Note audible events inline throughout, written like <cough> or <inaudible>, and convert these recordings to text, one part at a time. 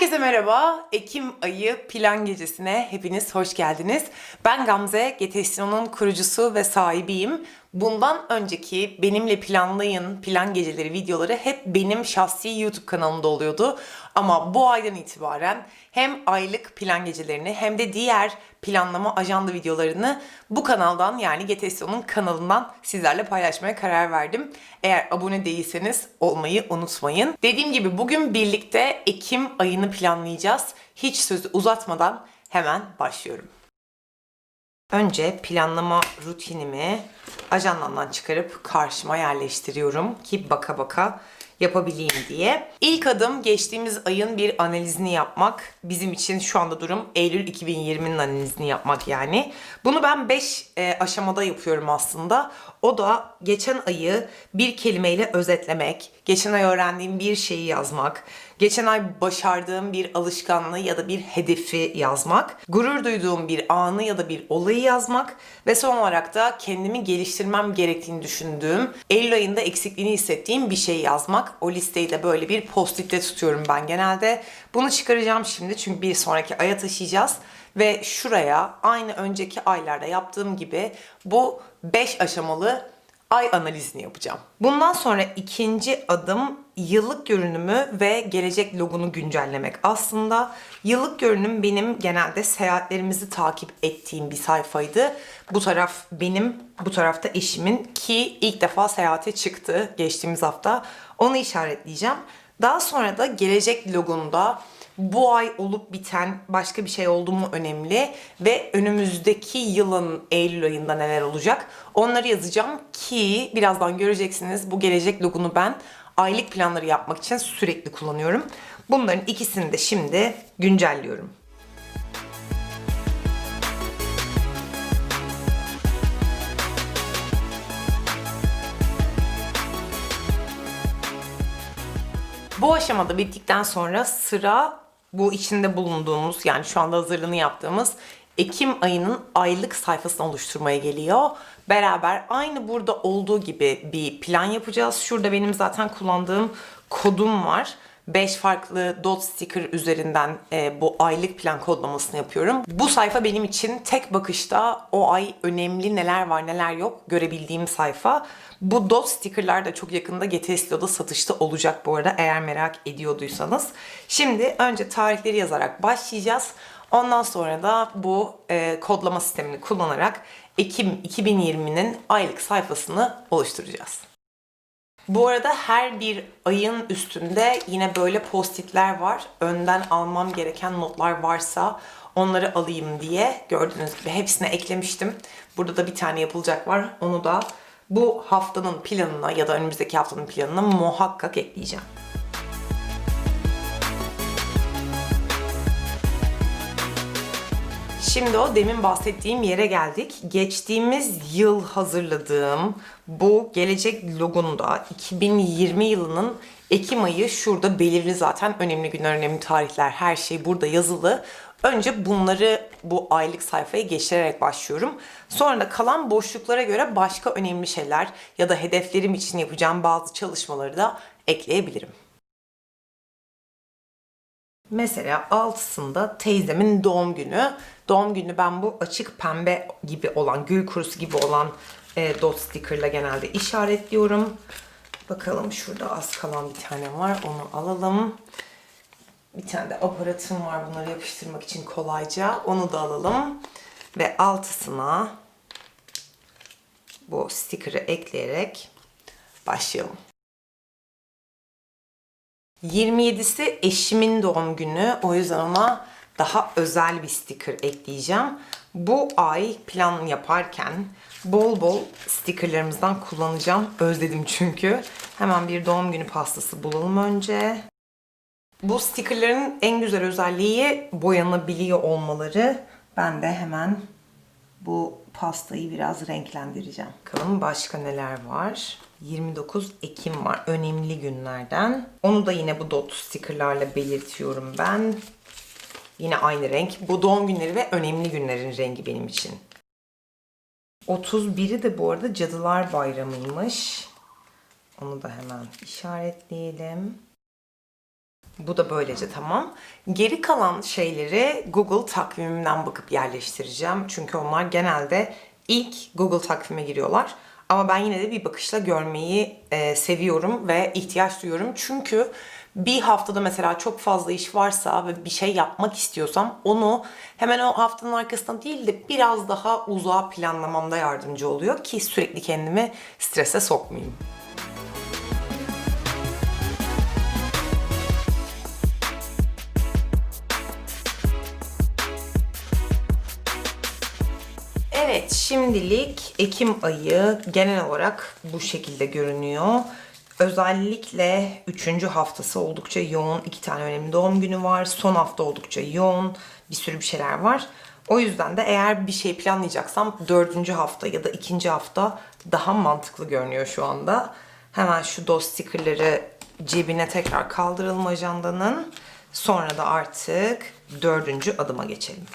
Herkese merhaba. Ekim ayı plan gecesine hepiniz hoş geldiniz. Ben Gamze, Getestion'un kurucusu ve sahibiyim. Bundan önceki benimle planlayın plan geceleri videoları hep benim şahsi YouTube kanalımda oluyordu. Ama bu aydan itibaren hem aylık plan gecelerini hem de diğer planlama ajanda videolarını bu kanaldan yani Getestion'un kanalından sizlerle paylaşmaya karar verdim. Eğer abone değilseniz olmayı unutmayın. Dediğim gibi bugün birlikte Ekim ayını planlayacağız. Hiç sözü uzatmadan hemen başlıyorum. Önce planlama rutinimi ajandamdan çıkarıp karşıma yerleştiriyorum ki baka baka yapabileyim diye. İlk adım geçtiğimiz ayın bir analizini yapmak. Bizim için şu anda durum Eylül 2020'nin analizini yapmak yani. Bunu ben 5 aşamada yapıyorum aslında. O da geçen ayı bir kelimeyle özetlemek, geçen ay öğrendiğim bir şeyi yazmak, geçen ay başardığım bir alışkanlığı ya da bir hedefi yazmak, gurur duyduğum bir anı ya da bir olayı yazmak ve son olarak da kendimi geliştirmem gerektiğini düşündüğüm, Eylül ayında eksikliğini hissettiğim bir şey yazmak. O listeyi de böyle bir post-it'te tutuyorum ben genelde. Bunu çıkaracağım şimdi çünkü bir sonraki aya taşıyacağız. Ve şuraya aynı önceki aylarda yaptığım gibi bu 5 aşamalı ay analizini yapacağım. Bundan sonra ikinci adım yıllık görünümü ve gelecek logonu güncellemek. Aslında yıllık görünüm benim genelde seyahatlerimizi takip ettiğim bir sayfaydı. Bu taraf benim, bu tarafta eşimin ki ilk defa seyahate çıktı geçtiğimiz hafta. Onu işaretleyeceğim. Daha sonra da gelecek logunda bu ay olup biten başka bir şey oldu mu önemli ve önümüzdeki yılın Eylül ayında neler olacak onları yazacağım ki birazdan göreceksiniz bu gelecek logunu ben aylık planları yapmak için sürekli kullanıyorum. Bunların ikisini de şimdi güncelliyorum. Bu aşamada bittikten sonra sıra bu içinde bulunduğumuz yani şu anda hazırlığını yaptığımız Ekim ayının aylık sayfasını oluşturmaya geliyor. Beraber aynı burada olduğu gibi bir plan yapacağız. Şurada benim zaten kullandığım kodum var. 5 farklı dot sticker üzerinden e, bu aylık plan kodlamasını yapıyorum. Bu sayfa benim için tek bakışta o ay önemli neler var neler yok görebildiğim sayfa. Bu dot stickerlar da çok yakında GTS'de satışta olacak bu arada eğer merak ediyorduysanız. Şimdi önce tarihleri yazarak başlayacağız. Ondan sonra da bu e, kodlama sistemini kullanarak Ekim 2020'nin aylık sayfasını oluşturacağız. Bu arada her bir ayın üstünde yine böyle postitler var. Önden almam gereken notlar varsa onları alayım diye gördüğünüz gibi hepsine eklemiştim. Burada da bir tane yapılacak var. Onu da bu haftanın planına ya da önümüzdeki haftanın planına muhakkak ekleyeceğim. Şimdi o demin bahsettiğim yere geldik. Geçtiğimiz yıl hazırladığım bu gelecek logunda 2020 yılının Ekim ayı şurada belirli zaten önemli günler, önemli tarihler, her şey burada yazılı. Önce bunları bu aylık sayfaya geçirerek başlıyorum. Sonra da kalan boşluklara göre başka önemli şeyler ya da hedeflerim için yapacağım bazı çalışmaları da ekleyebilirim. Mesela altısında teyzemin doğum günü. Doğum günü ben bu açık pembe gibi olan, gül kurusu gibi olan e, dot stickerla genelde işaretliyorum. Bakalım şurada az kalan bir tane var. Onu alalım. Bir tane de aparatım var bunları yapıştırmak için kolayca. Onu da alalım. Ve altısına bu sticker'ı ekleyerek başlayalım. 27'si eşimin doğum günü. O yüzden ona daha özel bir sticker ekleyeceğim. Bu ay plan yaparken bol bol stickerlarımızdan kullanacağım. Özledim çünkü. Hemen bir doğum günü pastası bulalım önce. Bu stickerların en güzel özelliği boyanabiliyor olmaları. Ben de hemen bu pastayı biraz renklendireceğim. Bakalım başka neler var. 29 Ekim var. Önemli günlerden. Onu da yine bu dot stickerlarla belirtiyorum ben. Yine aynı renk. Bu doğum günleri ve önemli günlerin rengi benim için. 31'i de bu arada Cadılar Bayramı'ymış. Onu da hemen işaretleyelim. Bu da böylece tamam. Geri kalan şeyleri Google takvimimden bakıp yerleştireceğim. Çünkü onlar genelde ilk Google takvime giriyorlar. Ama ben yine de bir bakışla görmeyi e, seviyorum ve ihtiyaç duyuyorum. Çünkü bir haftada mesela çok fazla iş varsa ve bir şey yapmak istiyorsam onu hemen o haftanın arkasında değil de biraz daha uzağa planlamamda yardımcı oluyor ki sürekli kendimi strese sokmayayım. Evet, şimdilik Ekim ayı genel olarak bu şekilde görünüyor. Özellikle üçüncü haftası oldukça yoğun. iki tane önemli doğum günü var. Son hafta oldukça yoğun. Bir sürü bir şeyler var. O yüzden de eğer bir şey planlayacaksam dördüncü hafta ya da ikinci hafta daha mantıklı görünüyor şu anda. Hemen şu dost stickerları cebine tekrar kaldıralım ajandanın. Sonra da artık dördüncü adıma geçelim.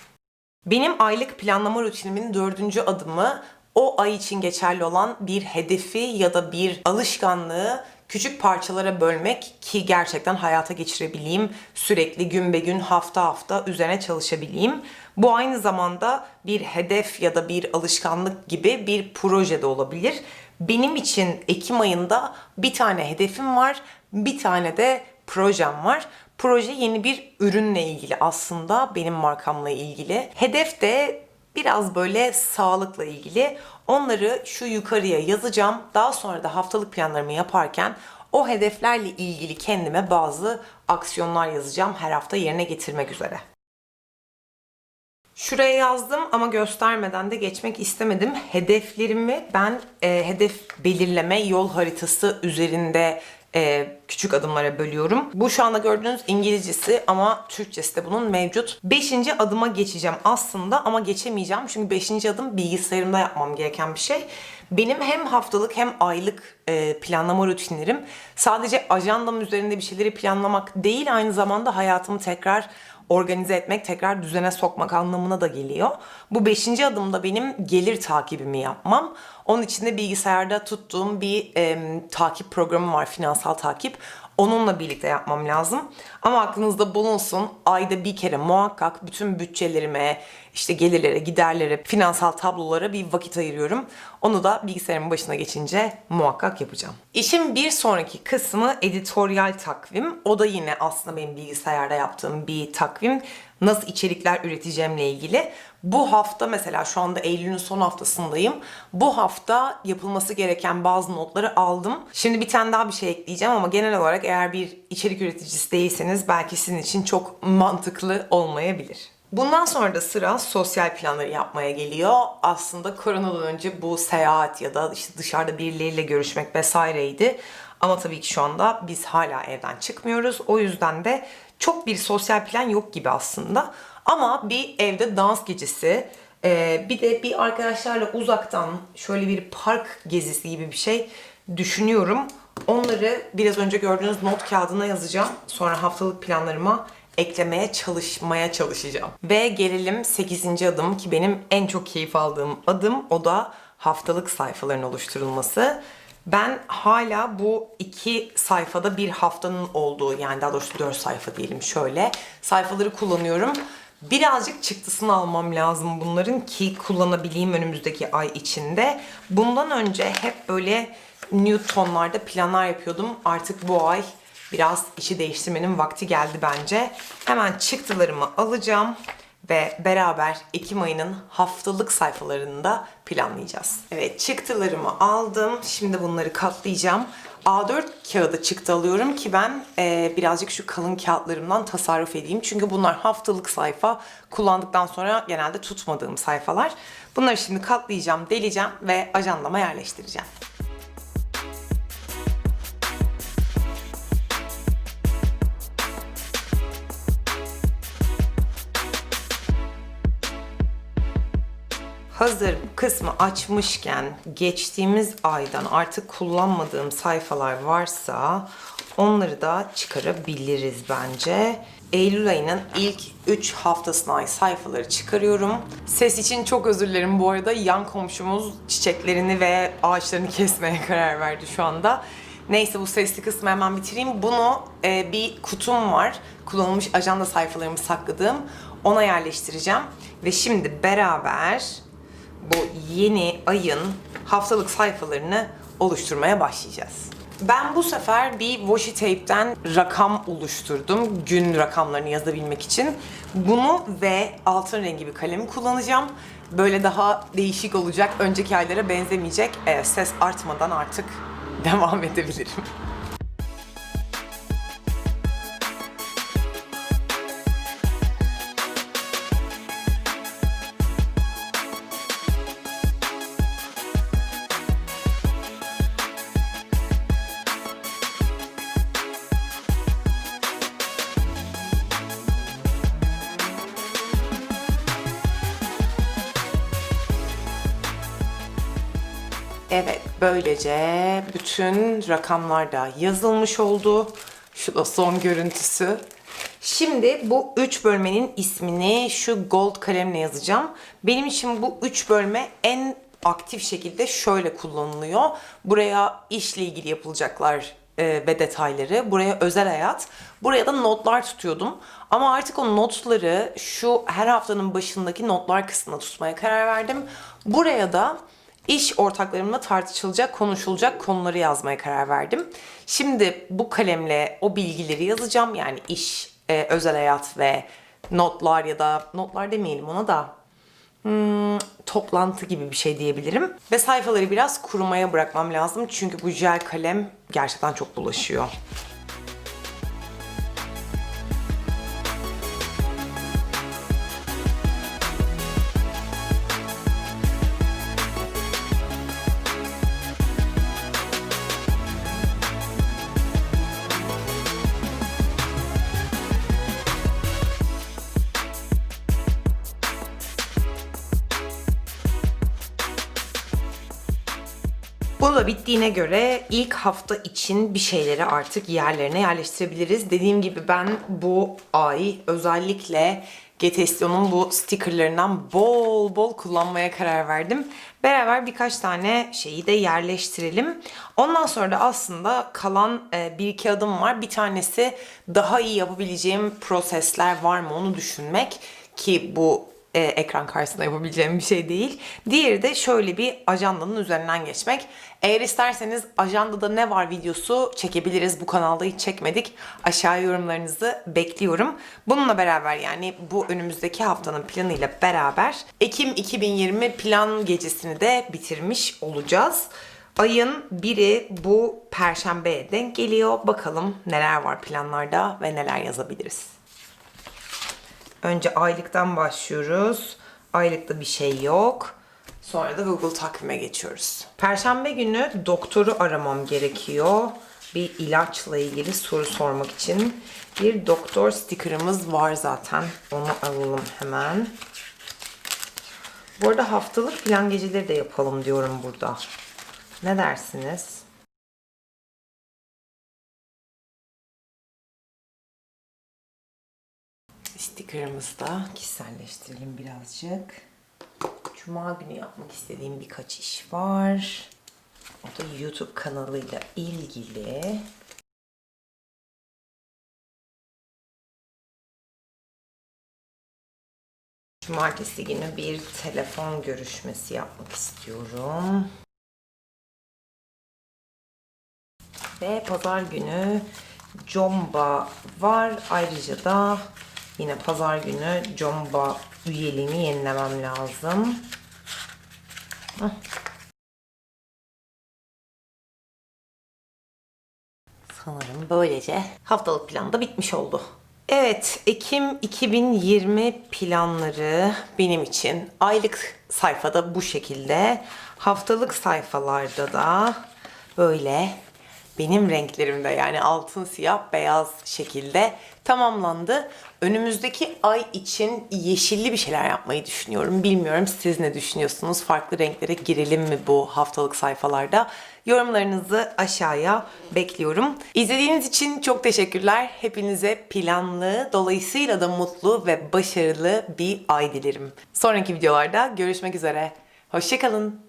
Benim aylık planlama rutinimin dördüncü adımı o ay için geçerli olan bir hedefi ya da bir alışkanlığı küçük parçalara bölmek ki gerçekten hayata geçirebileyim. Sürekli gün be gün hafta hafta üzerine çalışabileyim. Bu aynı zamanda bir hedef ya da bir alışkanlık gibi bir proje de olabilir. Benim için Ekim ayında bir tane hedefim var, bir tane de projem var. Proje yeni bir ürünle ilgili aslında benim markamla ilgili. Hedef de biraz böyle sağlıkla ilgili. Onları şu yukarıya yazacağım. Daha sonra da haftalık planlarımı yaparken o hedeflerle ilgili kendime bazı aksiyonlar yazacağım her hafta yerine getirmek üzere. Şuraya yazdım ama göstermeden de geçmek istemedim. Hedeflerimi ben e, hedef belirleme yol haritası üzerinde e, küçük adımlara bölüyorum. Bu şu anda gördüğünüz İngilizcesi ama Türkçesi de bunun mevcut. Beşinci adıma geçeceğim aslında ama geçemeyeceğim. Çünkü beşinci adım bilgisayarımda yapmam gereken bir şey. Benim hem haftalık hem aylık e, planlama rutinlerim sadece ajandam üzerinde bir şeyleri planlamak değil aynı zamanda hayatımı tekrar organize etmek, tekrar düzene sokmak anlamına da geliyor. Bu beşinci adımda benim gelir takibimi yapmam. Onun için de bilgisayarda tuttuğum bir e, takip programı var, finansal takip. Onunla birlikte yapmam lazım. Ama aklınızda bulunsun ayda bir kere muhakkak bütün bütçelerime, işte gelirlere, giderlere, finansal tablolara bir vakit ayırıyorum. Onu da bilgisayarın başına geçince muhakkak yapacağım. İşin bir sonraki kısmı editoryal takvim. O da yine aslında benim bilgisayarda yaptığım bir takvim. Nasıl içerikler üreteceğimle ilgili. Bu hafta mesela şu anda Eylül'ün son haftasındayım. Bu hafta yapılması gereken bazı notları aldım. Şimdi bir tane daha bir şey ekleyeceğim ama genel olarak eğer bir içerik üreticisi değilseniz belki sizin için çok mantıklı olmayabilir. Bundan sonra da sıra sosyal planları yapmaya geliyor. Aslında koronadan önce bu seyahat ya da işte dışarıda birileriyle görüşmek vesaireydi. Ama tabii ki şu anda biz hala evden çıkmıyoruz. O yüzden de çok bir sosyal plan yok gibi aslında. Ama bir evde dans gecesi, e, bir de bir arkadaşlarla uzaktan şöyle bir park gezisi gibi bir şey düşünüyorum. Onları biraz önce gördüğünüz not kağıdına yazacağım. Sonra haftalık planlarıma eklemeye çalışmaya çalışacağım. Ve gelelim 8. adım ki benim en çok keyif aldığım adım o da haftalık sayfaların oluşturulması. Ben hala bu iki sayfada bir haftanın olduğu yani daha doğrusu dört sayfa diyelim şöyle sayfaları kullanıyorum. Birazcık çıktısını almam lazım bunların ki kullanabileyim önümüzdeki ay içinde. Bundan önce hep böyle Newton'larda planlar yapıyordum. Artık bu ay biraz işi değiştirmenin vakti geldi bence. Hemen çıktılarımı alacağım ve beraber Ekim ayının haftalık sayfalarını da planlayacağız. Evet çıktılarımı aldım. Şimdi bunları katlayacağım. A4 kağıdı çıktı alıyorum ki ben e, birazcık şu kalın kağıtlarımdan tasarruf edeyim. Çünkü bunlar haftalık sayfa. Kullandıktan sonra genelde tutmadığım sayfalar. Bunları şimdi katlayacağım, deleceğim ve ajandama yerleştireceğim. Hazır kısmı açmışken geçtiğimiz aydan artık kullanmadığım sayfalar varsa onları da çıkarabiliriz bence. Eylül ayının ilk 3 haftasına ait sayfaları çıkarıyorum. Ses için çok özür dilerim bu arada. Yan komşumuz çiçeklerini ve ağaçlarını kesmeye karar verdi şu anda. Neyse bu sesli kısmı hemen bitireyim. Bunu e, bir kutum var. Kullanılmış ajanda sayfalarımı sakladığım. Ona yerleştireceğim. Ve şimdi beraber bu yeni ayın haftalık sayfalarını oluşturmaya başlayacağız. Ben bu sefer bir washi tape'den rakam oluşturdum. Gün rakamlarını yazabilmek için. Bunu ve altın rengi bir kalemi kullanacağım. Böyle daha değişik olacak. Önceki aylara benzemeyecek. Ee, ses artmadan artık <laughs> devam edebilirim. Evet, böylece bütün rakamlar da yazılmış oldu. Şu da son görüntüsü. Şimdi bu üç bölmenin ismini şu gold kalemle yazacağım. Benim için bu üç bölme en aktif şekilde şöyle kullanılıyor. Buraya işle ilgili yapılacaklar e, ve detayları, buraya özel hayat, buraya da notlar tutuyordum. Ama artık o notları şu her haftanın başındaki notlar kısmına tutmaya karar verdim. Buraya da iş ortaklarımla tartışılacak, konuşulacak konuları yazmaya karar verdim. Şimdi bu kalemle o bilgileri yazacağım. Yani iş, e, özel hayat ve notlar ya da notlar demeyelim ona da hmm, toplantı gibi bir şey diyebilirim. Ve sayfaları biraz kurumaya bırakmam lazım. Çünkü bu jel kalem gerçekten çok bulaşıyor. Bu da bittiğine göre ilk hafta için bir şeyleri artık yerlerine yerleştirebiliriz. Dediğim gibi ben bu ay özellikle Getestion'un bu stickerlarından bol bol kullanmaya karar verdim. Beraber birkaç tane şeyi de yerleştirelim. Ondan sonra da aslında kalan e, bir iki adım var. Bir tanesi daha iyi yapabileceğim prosesler var mı onu düşünmek ki bu e, ekran karşısında yapabileceğim bir şey değil. Diğeri de şöyle bir ajandanın üzerinden geçmek. Eğer isterseniz ajandada ne var videosu çekebiliriz. Bu kanalda hiç çekmedik. Aşağı yorumlarınızı bekliyorum. Bununla beraber yani bu önümüzdeki haftanın planıyla beraber Ekim 2020 plan gecesini de bitirmiş olacağız. Ayın biri bu perşembeye denk geliyor. Bakalım neler var planlarda ve neler yazabiliriz. Önce aylıktan başlıyoruz. Aylıkta bir şey yok. Sonra da Google takvime geçiyoruz. Perşembe günü doktoru aramam gerekiyor. Bir ilaçla ilgili soru sormak için. Bir doktor sticker'ımız var zaten. Onu alalım hemen. Bu arada haftalık plan geceleri de yapalım diyorum burada. Ne dersiniz? Sticker'ımızı da kişiselleştirelim birazcık. Cuma günü yapmak istediğim birkaç iş var. O da YouTube kanalıyla ilgili. Cumartesi günü bir telefon görüşmesi yapmak istiyorum. Ve pazar günü Comba var. Ayrıca da yine pazar günü Comba üyeliğimi yenilemem lazım. Sanırım böylece haftalık plan da bitmiş oldu. Evet, Ekim 2020 planları benim için aylık sayfada bu şekilde, haftalık sayfalarda da böyle benim renklerimde yani altın siyah beyaz şekilde tamamlandı. Önümüzdeki ay için yeşilli bir şeyler yapmayı düşünüyorum. Bilmiyorum siz ne düşünüyorsunuz? Farklı renklere girelim mi bu haftalık sayfalarda? Yorumlarınızı aşağıya bekliyorum. İzlediğiniz için çok teşekkürler. Hepinize planlı, dolayısıyla da mutlu ve başarılı bir ay dilerim. Sonraki videolarda görüşmek üzere. Hoşçakalın.